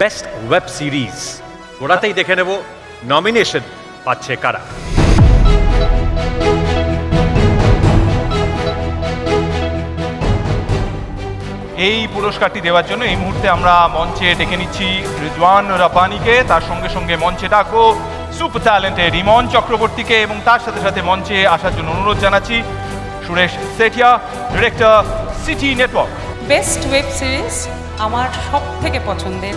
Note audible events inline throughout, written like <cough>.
Best web series. ওরাতেই দেখে নেব nomination পাচ্ছে কারা। এই পুরস্কারটি দেওয়ার জন্য এই মুহূর্তে আমরা মঞ্চে ডেকে নিচ্ছি রিজওয়ান রাব্বানিকে তার সঙ্গে সঙ্গে মঞ্চে ডাকো সুপার ট্যালেন্টেড ইমন চক্রবর্তীকে এবং তার সাথে সাথে মঞ্চে আসার জন্য অনুরোধ জানাচ্ছি Suresh Sethia director city network. Best web series আমার সব থেকে পছন্দের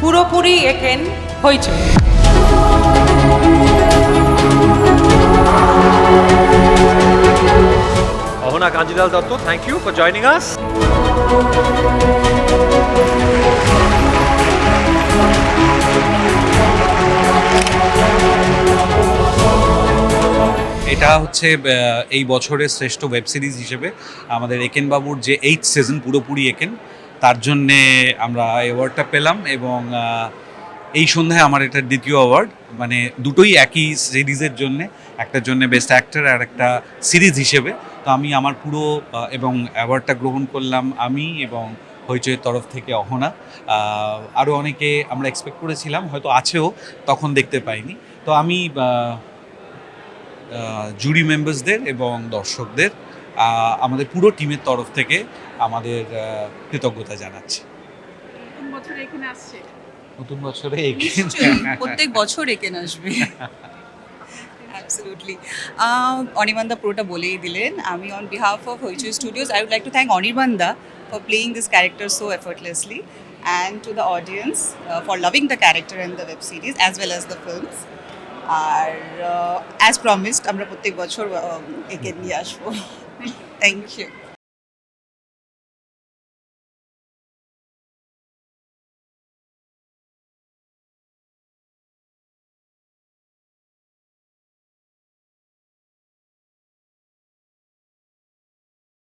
পুরোপুরি Eken Hoichoi. Ahana Kanjilal Dutta thank you for joining us এটা হচ্ছে এই বছরের শ্রেষ্ঠ ওয়েব সিরিজ হিসেবে আমাদের একেন বাবুর যে এইট সিজন পুরোপুরি একেন তার জন্যে আমরা অ্যাওয়ার্ডটা পেলাম এবং এই সন্ধ্যায় আমার এটা দ্বিতীয় অ্যাওয়ার্ড মানে দুটোই একই সিরিজের জন্য, একটার জন্য বেস্ট অ্যাক্টর আর একটা সিরিজ হিসেবে। তো আমি আমার পুরো এবং অ্যাওয়ার্ডটা গ্রহণ করলাম আমি এবং হইচইয়ের তরফ থেকে অহনা। আরও অনেকে আমরা এক্সপেক্ট করেছিলাম, হয়তো আছেও, তখন দেখতে পাইনি। তো আমি জুরি মেম্বার্সদের এবং দর্শকদের আমাদের পুরো টিমের তরফ থেকে আমাদের কৃতজ্ঞতা জানাচ্ছি। নতুন বছরে এখানে আসছে। নতুন বছরে নিশ্চয়ই, <laughs> প্রত্যেক বছর একেন আসবে। অ্যাবসলিউটলি অনির্বাণদা পুরোটা বলেই দিলেন। আমি on behalf of Hoichoi studios I would like to thank অনির্বাণদা for playing this character so effortlessly and to the audience for loving the character and the web series as well as the films R as promised আমরা প্রত্যেক বছর একে নিয়ে আসব। Thank you